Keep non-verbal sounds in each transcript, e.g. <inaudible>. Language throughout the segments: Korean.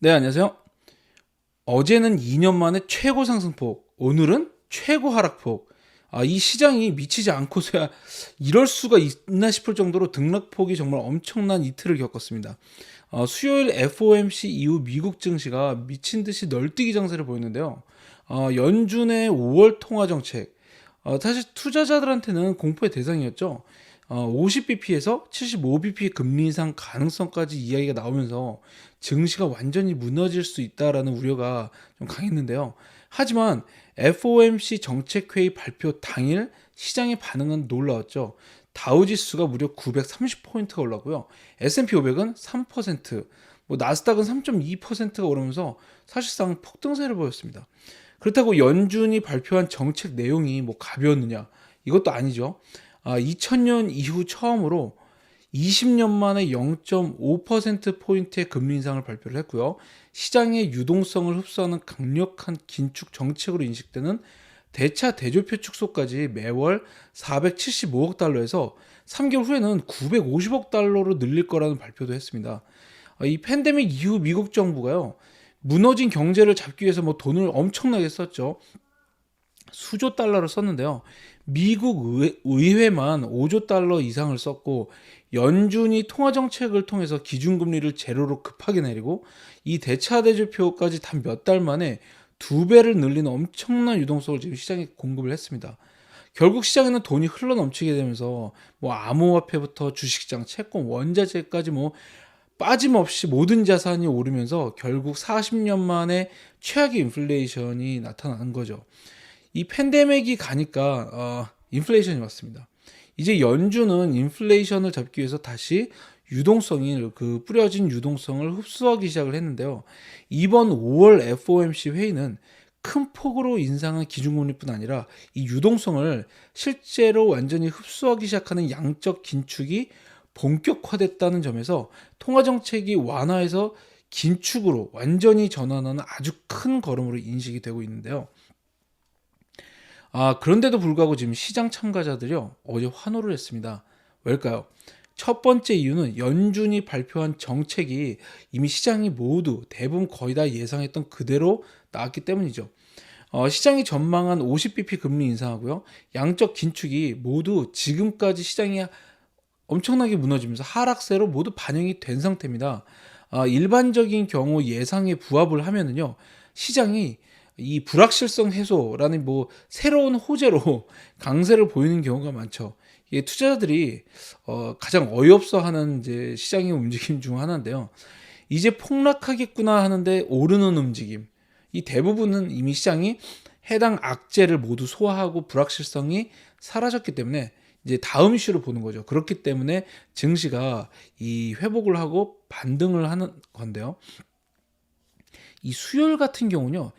네, 안녕하세요. 어제는 2년 만에 최고 상승폭, 오늘은 최고 하락폭. 아, 이 시장이 미치지 않고서야 이럴 수가 있나 싶을 정도로 등락폭이 정말 엄청난 이틀을 겪었습니다. 어, 수요일 FOMC 이후 미국 증시가 미친 듯이 널뛰기 장세를 보였는데요. 어, 연준의 5월 통화 정책, 어, 사실 투자자들한테는 공포의 대상이었죠. 어, 50bp에서 75bp 금리 인상 가능성까지 이야기가 나오면서 증시가 완전히 무너질 수 있다라는 우려가 좀 강했는데요. 하지만 FOMC 정책회의 발표 당일 시장의 반응은 놀라웠죠. 다우지수가 무려 930포인트가 올랐고요. S&P 500은 3%, 뭐 나스닥은 3.2%가 오르면서 사실상 폭등세를 보였습니다. 그렇다고 연준이 발표한 정책 내용이 뭐 가벼웠느냐? 이것도 아니죠. 아, 2000년 이후 처음으로 20년 만에 0.5%포인트의 금리 인상을 발표를 했고요. 시장의 유동성을 흡수하는 강력한 긴축 정책으로 인식되는 대차 대조표 축소까지 매월 475억 달러에서 3개월 후에는 950억 달러로 늘릴 거라는 발표도 했습니다. 아, 이 팬데믹 이후 미국 정부가요. 무너진 경제를 잡기 위해서 뭐 돈을 엄청나게 썼죠. 수조 달러를 썼는데요. 미국 의회, 만 5조 달러 이상을 썼고 연준이 통화 정책을 통해서 기준금리를 제로로 급하게 내리고 이 대차 대조표까지 단 몇 달 만에 두 배를 늘리는 엄청난 유동성을 지금 시장에 공급을 했습니다. 결국 시장에는 돈이 흘러 넘치게 되면서 뭐 암호화폐부터 주식시장, 채권, 원자재까지 뭐 빠짐없이 모든 자산이 오르면서 결국 40년 만에 최악의 인플레이션이 나타나는 거죠. 이 팬데믹이 가니까 어, 인플레이션이 왔습니다. 이제 연준은 인플레이션을 잡기 위해서 다시 유동성이 그 뿌려진 유동성을 흡수하기 시작을 했는데요. 이번 5월 FOMC 회의는 큰 폭으로 인상한 기준금리뿐 아니라 이 유동성을 실제로 완전히 흡수하기 시작하는 양적 긴축이 본격화됐다는 점에서 통화 정책이 완화해서 긴축으로 완전히 전환하는 아주 큰 걸음으로 인식이 되고 있는데요. 아, 그런데도 불구하고 지금 시장 참가자들이요, 어제 환호를 했습니다. 왜일까요? 첫 번째 이유는 연준이 발표한 정책이 이미 시장이 모두 대부분 거의 다 예상했던 그대로 나왔기 때문이죠. 어, 시장이 전망한 50bp 금리 인상하고요. 양적 긴축이 모두 지금까지 시장이 엄청나게 무너지면서 하락세로 모두 반영이 된 상태입니다. 어, 일반적인 경우 예상에 부합을 하면은요. 시장이 이 불확실성 해소라는 뭐 새로운 호재로 <laughs> 강세를 보이는 경우가 많죠. 이게 투자자들이 어 가장 어이없어하는 이제 시장의 움직임 중 하나인데요. 이제 폭락하겠구나 하는데 오르는 움직임. 이 대부분은 이미 시장이 해당 악재를 모두 소화하고 불확실성이 사라졌기 때문에 이제 다음 이슈를 보는 거죠. 그렇기 때문에 증시가 이 회복을 하고 반등을 하는 건데요. 이 수요일 같은 경우는요.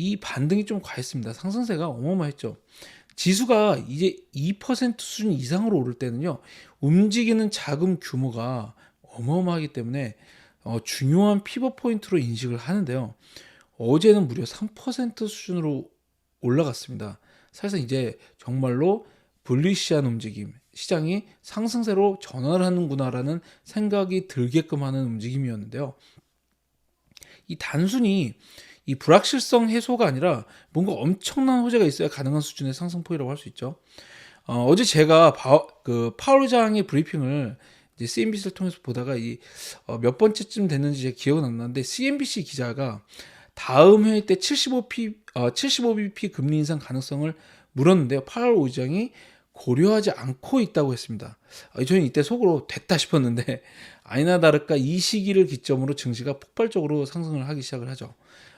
이 반등이 좀 과했습니다. 상승세가 어마어마했죠. 지수가 이제 2% 수준 이상으로 오를 때는요, 움직이는 자금 규모가 어마어마하기 때문에 어, 중요한 피벗 포인트로 인식을 하는데요. 어제는 무려 3% 수준으로 올라갔습니다. 사실상 이제 정말로 불리시한 움직임, 시장이 상승세로 전환을 하는구나라는 생각이 들게끔 하는 움직임이었는데요. 이 단순히 이 불확실성 해소가 아니라 뭔가 엄청난 호재가 있어야 가능한 수준의 상승폭이라고 할 수 있죠. 어, 제 제가 바, 그 파월 장의 브리핑을 이제 CNBC를 통해서 보다가 이몇 어, 번째쯤 됐는지 제 기억은 안 나는데 CNBC 기자가 다음 회의 때 75p 어, 75bp 금리 인상 가능성을 물었는데요. 파월 의장이 고려하지 않고 있다고 했습니다. 어, 저는 이때 속으로 됐다 싶었는데 <laughs> 아니나 다를까 이 시기를 기점으로 증시가 폭발적으로 상승을 하기 시작을 하죠.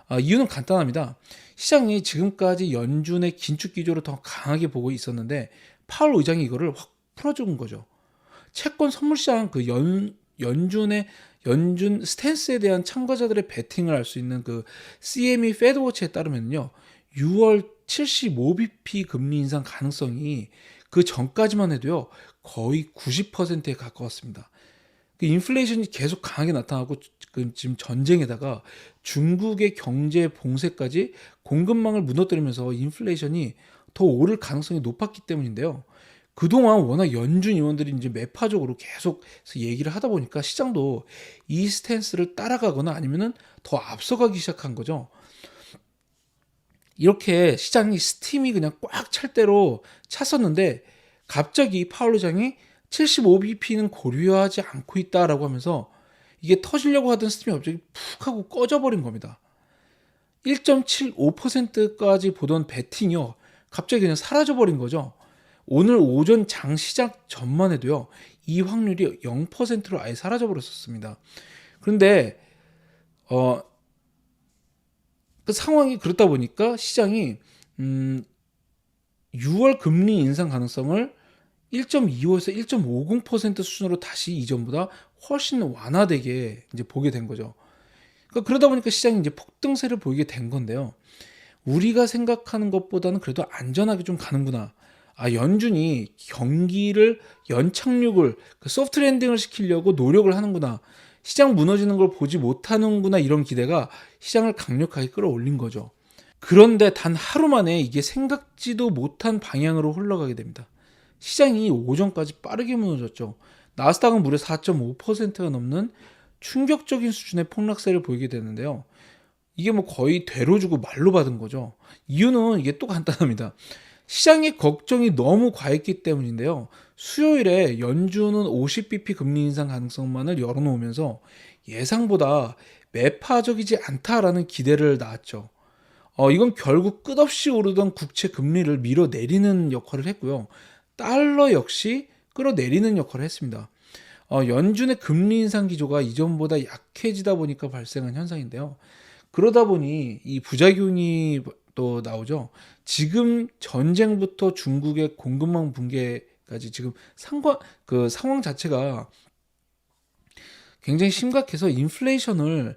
아, 이유는 간단합니다. 시장이 지금까지 연준의 긴축 기조를 더 강하게 보고 있었는데 파월 의장이 이거를 확 풀어준 거죠. 채권 선물 시장 그 연, 연준의 연준 스탠스에 대한 참가자들의 베팅을 할수 있는 그 CME 페드워치에 따르면요. 6월 75bp 금리 인상 가능성이 그 전까지만 해도요. 거의 90%에 가까웠습니다. 그 인플레이션이 계속 강하게 나타나고 그 지금 전쟁에다가 중국의 경제 봉쇄까지 공급망을 무너뜨리면서 인플레이션이 더 오를 가능성이 높았기 때문인데요. 그동안 워낙 연준 의원들이 이제 매파적으로 계속 얘기를 하다 보니까 시장도 이 스탠스를 따라가거나 아니면은 더 앞서가기 시작한 거죠. 이렇게 시장이 스팀이 그냥 꽉 찰 대로 찼었는데 갑자기 파월 의장이 75bp는 고려하지 않고 있다라고 하면서 이게 터지려고 하던 스팀이 갑자기 푹 하고 꺼져버린 겁니다. 1.75%까지 보던 베팅이요. 갑자기 그냥 사라져버린 거죠. 오늘 오전 장 시작 전만 해도요. 이 확률이 0%로 아예 사라져버렸었습니다. 그런데 어, 그 상황이 그렇다 보니까 시장이 음, 6월 금리 인상 가능성을 1.25에서 1.50% 수준으로 다시 이전보다 훨씬 완화되게 이제 보게 된 거죠. 그러니까 그러다 보니까 시장이 이제 폭등세를 보이게 된 건데요. 우리가 생각하는 것보다는 그래도 안전하게 좀 가는구나. 아, 연준이 경기를 연착륙을 그 소프트 랜딩을 시키려고 노력을 하는구나. 시장 무너지는 걸 보지 못하는구나 이런 기대가 시장을 강력하게 끌어올린 거죠. 그런데 단 하루 만에 이게 생각지도 못한 방향으로 흘러가게 됩니다. 시장이 오전까지 빠르게 무너졌죠. 나스닥은 무려 4.5%가 넘는 충격적인 수준의 폭락세를 보이게 되는데요. 이게 뭐 거의 되로 주고 말로 받은 거죠. 이유는 이게 또 간단합니다. 시장의 걱정이 너무 과했기 때문인데요. 수요일에 연준은 50bp 금리 인상 가능성만을 열어놓으면서 예상보다 매파적이지 않다라는 기대를 낳았죠. 어, 이건 결국 끝없이 오르던 국채 금리를 밀어내리는 역할을 했고요. 달러 역시 끌어내리는 역할을 했습니다. 어, 연준의 금리 인상 기조가 이전보다 약해지다 보니까 발생한 현상인데요. 그러다 보니 이 부작용이 또 나오죠. 지금 전쟁부터 중국의 공급망 붕괴까지 지금 상관 그 상황 자체가 굉장히 심각해서 인플레이션을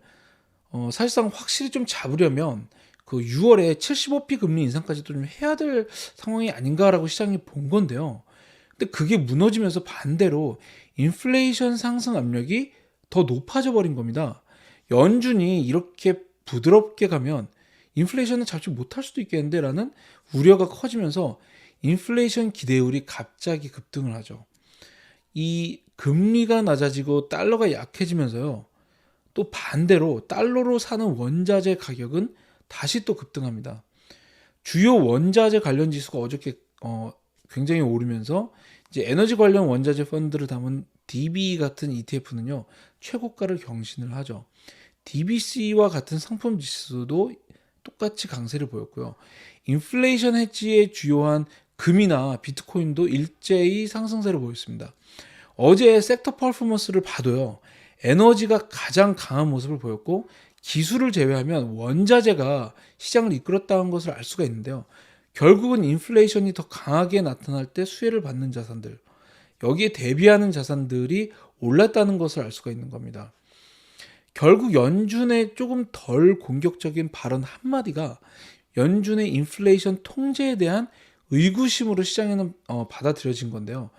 어, 사실상 확실히 좀 잡으려면 그 6월에 75p 금리 인상까지도 좀 해야 될 상황이 아닌가라고 시장이 본 건데요. 근데 그게 무너지면서 반대로 인플레이션 상승 압력이 더 높아져 버린 겁니다. 연준이 이렇게 부드럽게 가면 인플레이션을 잡지 못할 수도 있겠는데라는 우려가 커지면서 인플레이션 기대율이 갑자기 급등을 하죠. 이 금리가 낮아지고 달러가 약해지면서요. 또 반대로 달러로 사는 원자재 가격은 다시 또 급등합니다. 주요 원자재 관련 지수가 어저께 어, 굉장히 오르면서 이제 에너지 관련 원자재 펀드를 담은 DB 같은 ETF는요 최고가를 경신을 하죠. DBC와 같은 상품 지수도 똑같이 강세를 보였고요. 인플레이션 해지의 주요한 금이나 비트코인도 일제히 상승세를 보였습니다. 어제 섹터 퍼포먼스를 봐도요. 에너지가 가장 강한 모습을 보였고 기술을 제외하면 원자재가 시장을 이끌었다는 것을 알 수가 있는데요. 결국은 인플레이션이 더 강하게 나타날 때 수혜를 받는 자산들, 여기에 대비하는 자산들이 올랐다는 것을 알 수가 있는 겁니다. 결국 연준의 조금 덜 공격적인 발언 한마디가 연준의 인플레이션 통제에 대한 의구심으로 시장에는 어, 받아들여진 건데요.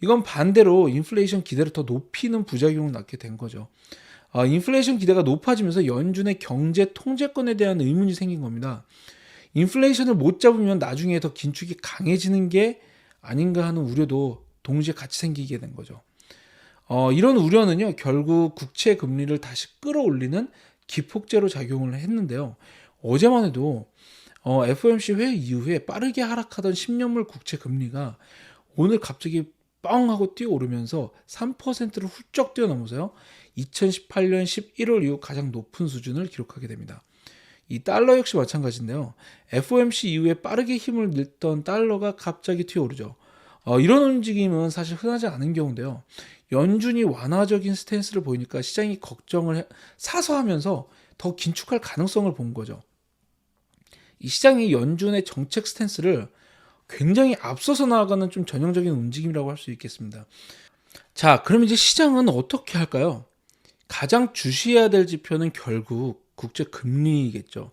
이건 반대로 인플레이션 기대를 더 높이는 부작용을 낳게 된 거죠. 어, 인플레이션 기대가 높아지면서 연준의 경제 통제권에 대한 의문이 생긴 겁니다. 인플레이션을 못 잡으면 나중에 더 긴축이 강해지는 게 아닌가 하는 우려도 동시에 같이 생기게 된 거죠. 어, 이런 우려는요, 결국 국채 금리를 다시 끌어올리는 기폭제로 작용을 했는데요. 어제만 해도 어, FOMC 회의 이후에 빠르게 하락하던 10년물 국채 금리가 오늘 갑자기 뻥 하고 뛰어오르면서 3%를 훌쩍 뛰어넘어서요. 2018년 11월 이후 가장 높은 수준을 기록하게 됩니다. 이 달러 역시 마찬가지인데요. FOMC 이후에 빠르게 힘을 냈던 달러가 갑자기 튀어오르죠. 어, 이런 움직임은 사실 흔하지 않은 경우인데요. 연준이 완화적인 스탠스를 보이니까 시장이 걱정을 해, 사서 하면서 더 긴축할 가능성을 본 거죠. 이 시장이 연준의 정책 스탠스를 굉장히 앞서서 나아가는 좀 전형적인 움직임이라고 할 수 있겠습니다. 자, 그럼 이제 시장은 어떻게 할까요? 가장 주시해야 될 지표는 결국 국제 금리겠죠.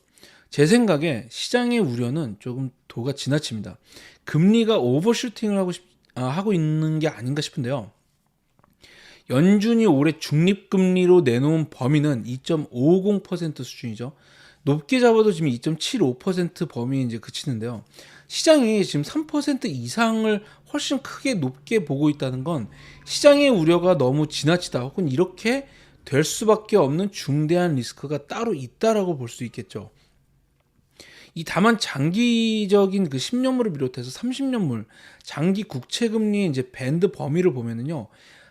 제 생각에 시장의 우려는 조금 도가 지나칩니다. 금리가 오버슈팅을 하고 싶, 아, 하고 있는 게 아닌가 싶은데요. 연준이 올해 중립금리로 내놓은 범위는 2.50% 수준이죠. 높게 잡아도 지금 2.75% 범위 이제 그치는데요. 시장이 지금 3% 이상을 훨씬 크게 높게 보고 있다는 건 시장의 우려가 너무 지나치다 혹은 이렇게 될 수밖에 없는 중대한 리스크가 따로 있다라고 볼 수 있겠죠. 이 다만 장기적인 그 10년물을 비롯해서 30년물 장기 국채 금리 이제 밴드 범위를 보면은요.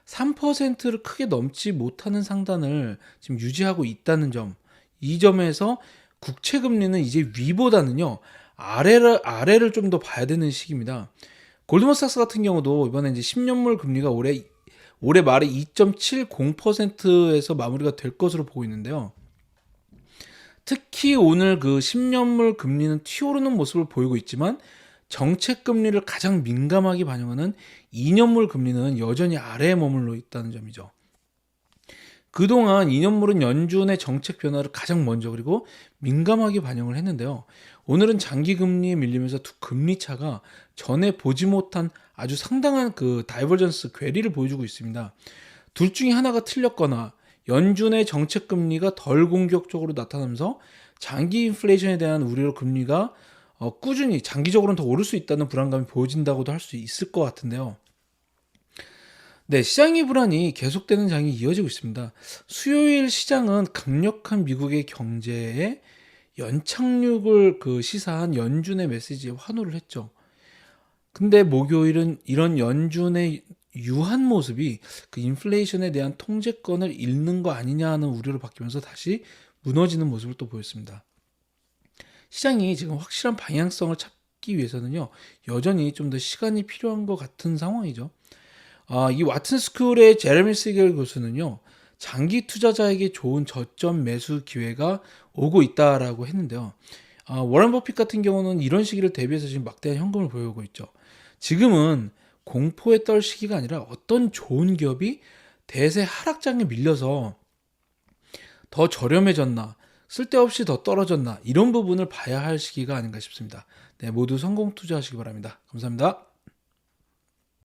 3%를 크게 넘지 못하는 상단을 지금 유지하고 있다는 점. 이 점에서 국채 금리는 이제 위보다는요. 아래를 아래를 좀 더 봐야 되는 시기입니다. 골드만삭스 같은 경우도 이번에 이제 10년물 금리가 올해 올해 말에 2.70%에서 마무리가 될 것으로 보고 있는데요. 특히 오늘 그 10년물 금리는 튀오르는 모습을 보이고 있지만 정책 금리를 가장 민감하게 반영하는 2년물 금리는 여전히 아래에 머물러 있다는 점이죠. 그동안 2년물은 연준의 정책 변화를 가장 먼저 그리고 민감하게 반영을 했는데요. 오늘은 장기 금리에 밀리면서 두 금리 차가 전에 보지 못한 아주 상당한 그 다이버전스 괴리를 보여주고 있습니다. 둘 중에 하나가 틀렸거나 연준의 정책 금리가 덜 공격적으로 나타나면서 장기 인플레이션에 대한 우려로 금리가 어, 꾸준히 장기적으로는 더 오를 수 있다는 불안감이 보여진다고도 할 수 있을 것 같은데요. 네, 시장의 불안이 계속되는 장이 이어지고 있습니다. 수요일 시장은 강력한 미국의 경제에 연착륙을 그 시사한 연준의 메시지에 환호를 했죠. 근데 목요일은 이런 연준의 유한 모습이 그 인플레이션에 대한 통제권을 잃는 거 아니냐 하는 우려를 바뀌면서 다시 무너지는 모습을 또 보였습니다. 시장이 지금 확실한 방향성을 찾기 위해서는요, 여전히 좀 더 시간이 필요한 것 같은 상황이죠. 아, 이 와튼 스쿨의 제레미 시겔 교수는요, 장기 투자자에게 좋은 저점 매수 기회가 오고 있다라고 했는데요. 아, 워런 버핏 같은 경우는 이런 시기를 대비해서 지금 막대한 현금을 보유하고 있죠. 지금은 공포에 떨 시기가 아니라 어떤 좋은 기업이 대세 하락장에 밀려서 더 저렴해졌나, 쓸데없이 더 떨어졌나, 이런 부분을 봐야 할 시기가 아닌가 싶습니다. 네, 모두 성공 투자하시기 바랍니다. 감사합니다.